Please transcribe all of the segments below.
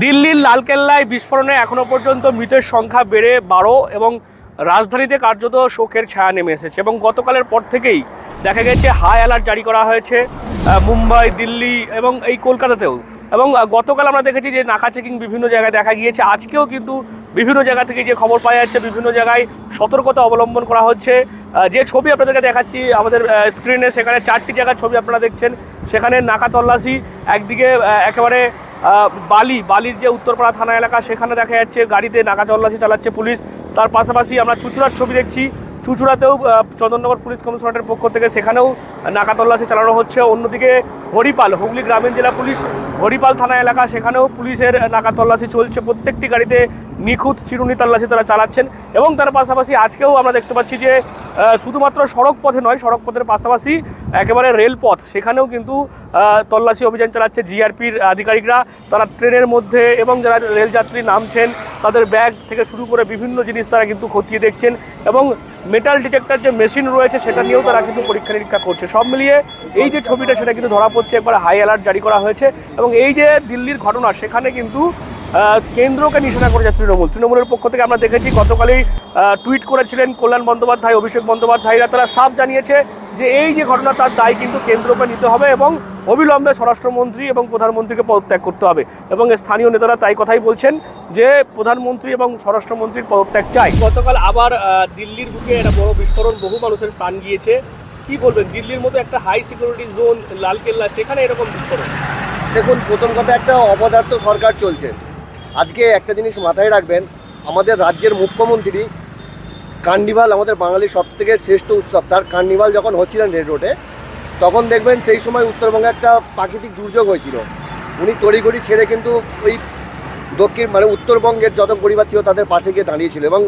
দিল্লির লালকেল্লায় বিস্ফোরণে এখনও পর্যন্ত মৃতের সংখ্যা বেড়ে বারো এবং রাজধানীতে কার্যত শোকের ছায়া নেমে এসেছে এবং গতকালের পর থেকেই দেখা গেছে, হাই অ্যালার্ট জারি করা হয়েছে মুম্বাই, দিল্লি এবং এই কলকাতাতেও। এবং গতকাল আমরা দেখেছি যে নাকা চেকিং বিভিন্ন জায়গায় দেখা গিয়েছে। আজকেও কিন্তু বিভিন্ন জায়গা থেকে যে খবর পাওয়া যাচ্ছে, বিভিন্ন জায়গায় সতর্কতা অবলম্বন করা হচ্ছে। যে ছবি আপনাদেরকে দেখাচ্ছি, আমাদের স্ক্রিনে সেখানে চারটি জায়গার ছবি আপনারা দেখছেন। সেখানে নাকা তল্লাশি, একদিকে একেবারে বালি, বালির যে উত্তরপাড়া থানা এলাকা, সেখানে দেখা যাচ্ছে গাড়িতে নাকা তল্লাশি চালাচ্ছে পুলিশ। তার পাশাপাশি আমরা চুচুড়ার ছবি দেখছি। চুচুড়াতেও চন্দননগর পুলিশ কমিশনারের পক্ষ থেকে সেখানেও নাকা তল্লাশি চালানো হচ্ছে। অন্যদিকে হরিপাল, হুগলি গ্রামীণ জেলা পুলিশ, হরিপাল থানা এলাকা, সেখানেও পুলিশের নাকা তল্লাশি চলছে। প্রত্যেকটি গাড়িতে নিখুঁত চিরুনি তল্লাশি তারা চালাচ্ছেন এবং তার পাশাপাশি আজকেও আমরা দেখতে পাচ্ছি যে শুধুমাত্র সড়ক পথে নয় সড়ক পথের পাশাপাশি একেবারে রেলপথ, সেখানেও কিন্তু তল্লাশি অভিযান চালাচ্ছে জিআরপির আধিকারিকরা। তারা ট্রেনের মধ্যে এবং যারা রেলযাত্রী নামছেন, তাদের ব্যাগ থেকে শুরু করে বিভিন্ন জিনিস তারা কিন্তু খতিয়ে দেখছেন এবং মেটাল ডিটেক্টর যে মেশিন রয়েছে, সেটা নিয়েও তারা কিন্তু পরীক্ষা নিরীক্ষা করছে। সব মিলিয়ে এই যে ছবিটা, সেটা কিন্তু ধরা পড়ছে, একবার হাই অ্যালার্ট জারি করা হয়েছে এবং এই যে দিল্লির ঘটনা, সেখানে কিন্তু কেন্দ্রকে নিশানা করে যাচ্ছে তৃণমূল। তৃণমূলের পক্ষ থেকে আমরা দেখেছি গতকালই টুইট করেছিলেন কল্যাণ বন্দ্যোপাধ্যায় অভিষেক বন্দ্যোপাধ্যায়রা তারা সাফ জানিয়েছে যে এই যে ঘটনা তার দায় কিন্তু কেন্দ্রকে নিতে হবে এবং অবিলম্বে স্বরাষ্ট্রমন্ত্রী এবং প্রধানমন্ত্রীকে পদত্যাগ করতে হবে। এবং স্থানীয় নেতারা তাই কথাই বলছেন যে প্রধানমন্ত্রী এবং স্বরাষ্ট্রমন্ত্রীর পদত্যাগ চাই। গতকাল আবার দিল্লির বুকে একটা বড় বিস্ফোরণ বহু মানুষের প্রাণ গিয়েছে। কি বলবেন দিল্লির মতো একটা হাই সিকিউরিটি জোন লালকেল্লা সেখানে এরকম বিস্ফোরণ? দেখুন প্রথম কথা একটা অপদার্থ সরকার চলছে। আজকে একটা জিনিস মাথায় রাখবেন, আমাদের রাজ্যের মুখ্যমন্ত্রী কার্নিভাল আমাদের বাঙালির সব থেকে শ্রেষ্ঠ উৎসব। তার কার্নিভাল যখন হচ্ছিলেন রেড রোডে, তখন দেখবেন সেই সময় উত্তরবঙ্গে একটা প্রাকৃতিক দুর্যোগ হয়েছিল। উনি তড়িঘড়ি ছেড়ে কিন্তু ওই দক্ষিণ মানে উত্তরবঙ্গের যত পরিবার ছিল তাদের পাশে গিয়ে দাঁড়িয়েছিল এবং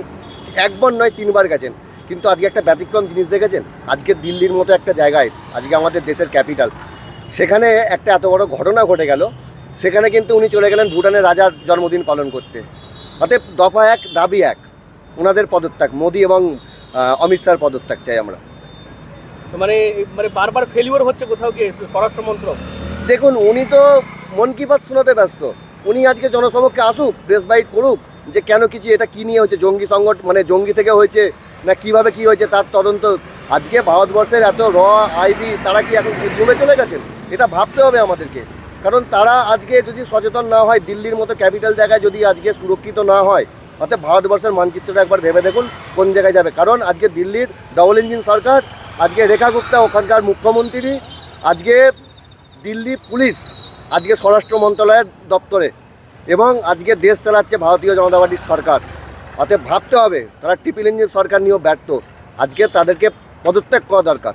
একবার নয়, তিনবার গেছেন। কিন্তু আজকে একটা ব্যতিক্রম জিনিস দেখেছেন? আজকে দিল্লির মতো একটা জায়গায়, আজকে আমাদের দেশের ক্যাপিটাল। সেখানে একটা এত বড় ঘটনা ঘটে গেল। সেখানে কিন্তু উনি চলে গেলেন ভুটানের রাজার জন্মদিন পালন করতে। অতএব দফা এক দাবি এক। ওনাদের পদত্যাগ মোদি এবং অমিত শাহর পদত্যাগ চাই আমরা। মানে মানে বারবার ফেলিওর হচ্ছে কোথাও গিয়ে স্বরাষ্ট্র মন্ত্রক? দেখুন উনি তো মন কি বাত শোনাতে ব্যস্ত। উনি আজকে জনসমক্ষে আসুক প্রেস বাইট করুক যে কেন কিছু এটা কি নিয়ে হয়েছে জঙ্গি সংগঠন মানে জঙ্গি থেকে হয়েছে না কীভাবে কি হয়েছে তার তদন্ত। আজকে ভারতবর্ষের এত র আইবি তারা কি এখন ডুবে চলে গেছেন? এটা ভাবতে হবে আমাদেরকে। কারণ তারা আজকে যদি সচেতন না হয়, দিল্লির মতো ক্যাপিটাল জায়গায় যদি আজকে সুরক্ষিত না হয়, অর্থাৎ ভারতবর্ষের মানচিত্রটা একবার ভেবে দেখুন কোন জায়গায় যাবে। কারণ আজকে দিল্লির ডবল ইঞ্জিন সরকার, আজকে রেখা গুপ্তা ওখানকার মুখ্যমন্ত্রী, আজকে দিল্লি পুলিশ, আজকে স্বরাষ্ট্র মন্ত্রণালয়ের দপ্তরে এবং আজকে দেশ চালাচ্ছে ভারতীয় জনতা পার্টির সরকার। অতএব ভাবতে হবে, তারা ট্রিপল ইঞ্জিন সরকার নিয়েও ব্যর্থ। আজকে তাদেরকে পদত্যাগ করা দরকার।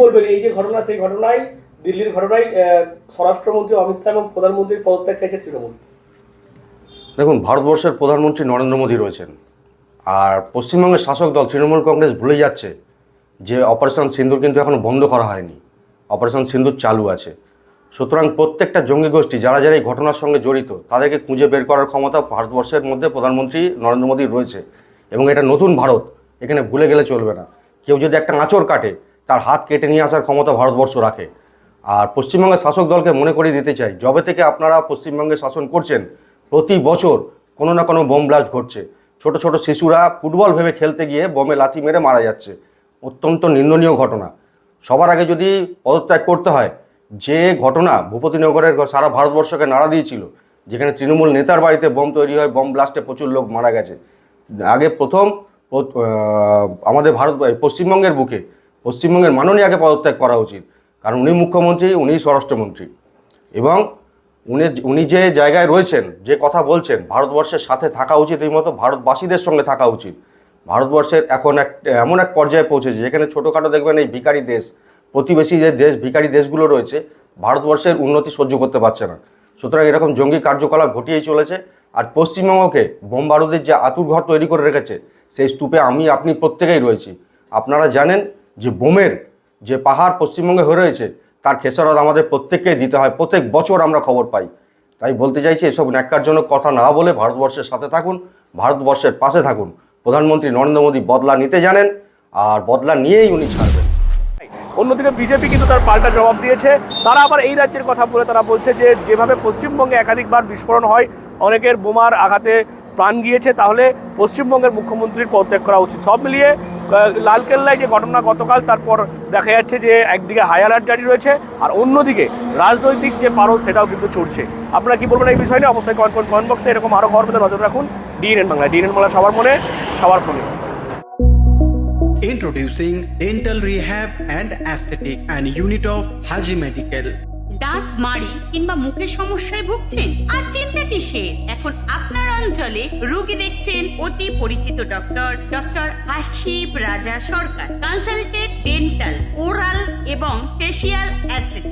বলবেন? এই যে ঘটনা, সেই ঘটনায় দিল্লির ঘটনায় স্বরাষ্ট্রমন্ত্রী অমিত শাহ এবং প্রধানমন্ত্রীর পদত্যাগ চাইছে তৃণমূল। দেখুন, ভারতবর্ষের প্রধানমন্ত্রী নরেন্দ্র মোদী রয়েছেন। আর পশ্চিমবঙ্গের শাসক দল তৃণমূল কংগ্রেস ভুলে যাচ্ছে যে অপারেশন সিন্দুর কিন্তু এখনও বন্ধ করা হয়নি। অপারেশন সিন্দুর চালু আছে। সুতরাং প্রত্যেকটা জঙ্গি গোষ্ঠী, যারা যারা এই ঘটনার সঙ্গে জড়িত, তাদেরকে খুঁজে বের করার ক্ষমতা ভারতবর্ষের মধ্যে প্রধানমন্ত্রী নরেন্দ্র মোদী রয়েছে। এবং এটা নতুন ভারত, এখানে ভুলে গেলে চলবে না। কেউ যদি একটা আঁচড় কাটে তার হাত কেটে নিয়ে আসার ক্ষমতা ভারতবর্ষ রাখে। আর পশ্চিমবঙ্গের শাসক দলকে মনে করিয়ে দিতে চাই, যবে থেকে আপনারা পশ্চিমবঙ্গে শাসন করছেন, প্রতি বছর কোনো না কোনো বোম ব্লাস্ট ঘটছে। ছোট ছোট শিশুরা ফুটবল ভেবে খেলতে গিয়ে বোমে লাথি মেরে মারা যাচ্ছে। অত্যন্ত নিন্দনীয় ঘটনা। সবার আগে যদি পদত্যাগ করতে হয়, যে ঘটনা ভূপতিনগরের সারা ভারতবর্ষকে নাড়া দিয়েছিল, যেখানে তৃণমূল নেতার বাড়িতে বোম তৈরি হয়, বোম ব্লাস্টে প্রচুর লোক মারা গেছে। আগে প্রথম আমাদের ভারত, পশ্চিমবঙ্গের বুকে পশ্চিমবঙ্গের মাননীয় আগে পদত্যাগ করা উচিত। কারণ উনি মুখ্যমন্ত্রী, উনি স্বরাষ্ট্রমন্ত্রী। এবং উনি উনি যে জায়গায় রয়েছেন, যে কথা বলছেন, ভারতবর্ষের সাথে থাকা উচিত এই মতো, ভারতবাসীদের সঙ্গে থাকা উচিত। ভারতবর্ষের এখন এক, এমন এক পর্যায়ে পৌঁছেছে, যেখানে ছোটোখাটো দেখবেন এই ভিখারি দেশ, প্রতিবেশী যে দেশ, ভিখারি দেশগুলো রয়েছে, ভারতবর্ষের উন্নতি সহ্য করতে পারছে না। সুতরাং এরকম জঙ্গি কার্যকলাপ ঘটিয়েই চলেছে। আর পশ্চিমবঙ্গকে বোম বারুদের যে আতুর ঘর তৈরি করে রেখেছে, সেই স্তূপে আমি, আপনি প্রত্যেকেই রয়েছি। আপনারা জানেন যে বোমের যে পাহাড় পশ্চিমবঙ্গে হয়ে রয়েছে, তার খেসারত আমাদের প্রত্যেককেই দিতে হয়। প্রত্যেক বছর আমরা খবর পাই। তাই বলতে চাইছি, এসব ন্যাক্কার জন্য কথা না বলে ভারতবর্ষের সাথে থাকুন, ভারতবর্ষের পাশে থাকুন। প্রধানমন্ত্রী নরেন্দ্র মোদী বদলা নিতে জানেন, আর বদলা নিয়েই উনি ছাড়বেন। অন্যদিকে বিজেপি কিন্তু তার পাল্টা জবাব দিয়েছে। তারা আবার এই রাজ্যের কথা বলে তারা বলছে যে, যেভাবে পশ্চিমবঙ্গে একাধিকবার বিস্ফোরণ হয়, অনেকের বোমার আঘাতে প্রাণ গিয়েছে, তাহলে পশ্চিমবঙ্গের মুখ্যমন্ত্রীর পদত্যাগ করা উচিত। সব মিলিয়ে লালকেল্লায় যে ঘটনা গতকাল, তারপর দেখা যাচ্ছে যে একদিকে হাই অ্যালার্ট জারি রয়েছে আর অন্যদিকে রাজনৈতিক যে পারদ, সেটাও কিন্তু চড়ছে। আপনারা কি বলবেন এই বিষয় নিয়ে? অবশ্যই করুন কমেন্ট বক্সে এরকম আরও ঘর নজর রাখুন। ডিএনএন বাংলা ডিএনএন বাংলা সবার মনে, সবার ফোনে। Introducing Dental Rehab and Aesthetic and Unit of Haji Medical. দাঁত মারি কিংবা মুখের সমস্যায় ভুগছেন আর চিন্তা কিসের? এখন আপনার অঞ্চলে রোগী দেখছেন অতি পরিচিত doctor doctor আশিপ Raja Sarkar consulted dental oral এবং ফেসিয়াল অ্যাস্থেটিক